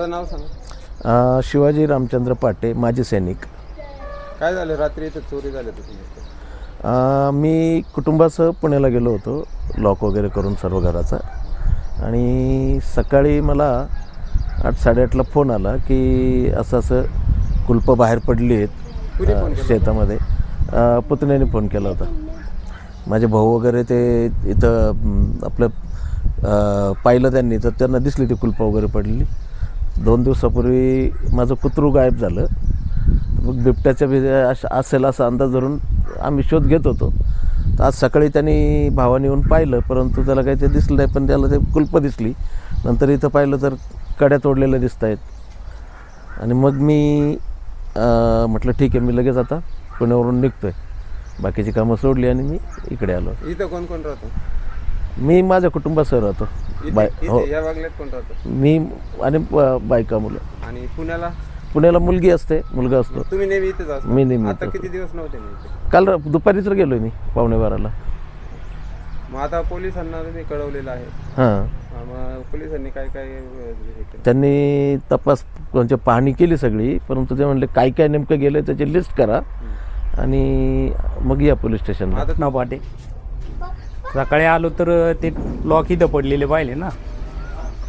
दादा नाव सांगा. अ, शिवाजी रामचंद्र पाटे माजी सैनिक. काय झालं? रात्री इथं चोरी झाली होती अ, मी कुटुंबासह पुण्याला गेलो होतो लॉक वगैरे करून सर्व घराचा. आणि सकाळी मला आठ साडेआठला फोन आला की असं असं कुलपं बाहेर पडली आहेत अ, शेतामध्ये. अ, पुतण्याने फोन केला होता. माझे भाऊ वगैरे ते इथं म, आपलं अ, पाहिलं त्यांनी तर त्यांना दिसली ती कुलपं वगैरे पडलेली. दोन दिवसापूर्वी माझं कुत्रू गायब झालं. मग बिबट्याच्या अश- असेल असा अंदाज धरून आम्ही शोध घेत होतो. तर आज सकाळी त्यांनी भावाने येऊन पाहिलं परंतु त्याला काही ते दिसलं नाही पण त्याला ते कुलपं दिसली. नंतर इथं पाहिलं तर कड्या तोडलेल्या दिसत आहेत. आणि मग मी म्हटलं ठीक आहे मी लगेच आता पुण्यावरून निघतो आहे बाकीची कामं सोडली आणि मी इकडे आलो. इथं कोण कोण राहतो? मी माझ्या कुटुंबासह राहतो. बाय हो. इथे या बागल्यात कोण राहतो? मी आणि ब- बायका मुलं. आणि पुण्याला? पुण्याला मुलगी असते मुलगा असतो. तुम्ही नेहमी इथेच असता? मी नेहमी आता किती दिवस नव्हते ना इथे काल र- दुपारी तर गेलो मी पावणे बाराला. मग आता पोलिसांना तुम्ही कळवलेलं आहे. हां. हा, मग पोलिसांनी काय काय अं, हे केलं? त्यांनी तपास म्हणजे पाहणी केली सगळी परंतु ते म्हणले काय काय नेमकं गेलं त्याची लिस्ट करा. आणि मग या पोलीस स्टेशनला. आता न पाटे सकाळी आलो तर ते लॉक इथं पडलेले पाहिले ना.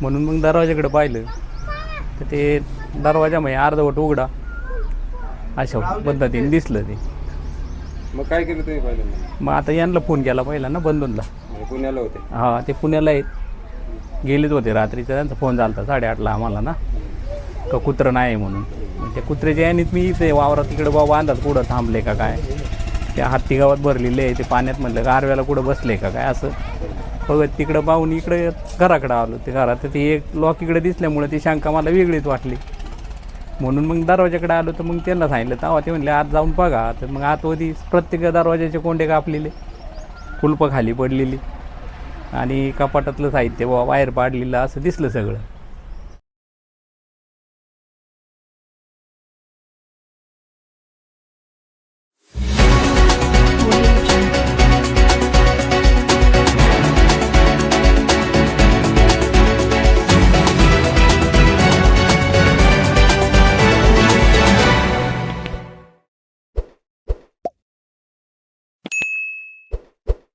म्हणून मग दरवाजाकडे पाहिलं. तर ते दरवाजा म्हणजे अर्धवट उघडा. अशा पद्धतीने दिसलं ते. मग काय केलं तुम्ही पहिल्यांदा मग आता यांना फोन केला पहिला ना बंधूनला म्हणजे पुण्याला होते. हा ते पुण्याला आहेत. गेलेच होते रात्रीचा. त्यांचा फोन झाला होता साडेआठला आम्हाला ना. का कुत्रं नाही म्हणून. मग त्या कुत्र्याच्या यानीच मी इथे वावरात तिकडे बाबा बांधात कुठं थांबले का काय. त्या हत्ती गावात भरलेले आहे ते पाण्यात म्हणलं गारव्याला कुठं बसले का काय? असं. बघत तिकडं पाहून इकडे घराकडं आलो. ते घरात ते एक लॉक इकडे दिसल्यामुळे ती शंका मला वेगळीच वाटली. म्हणून मग दरवाजाकडे आलो तर मग त्यांना सांगितलं तेव्हा ते म्हणले आत जाऊन बघा. तर मग आतमध्ये प्रत्येक दरवाजाचे कोंडे कापलेले कुलपं खाली पडलेली आणि कपाटातलं साहित्य बाबा बाहेर पाडलेलं असं दिसलं सगळं.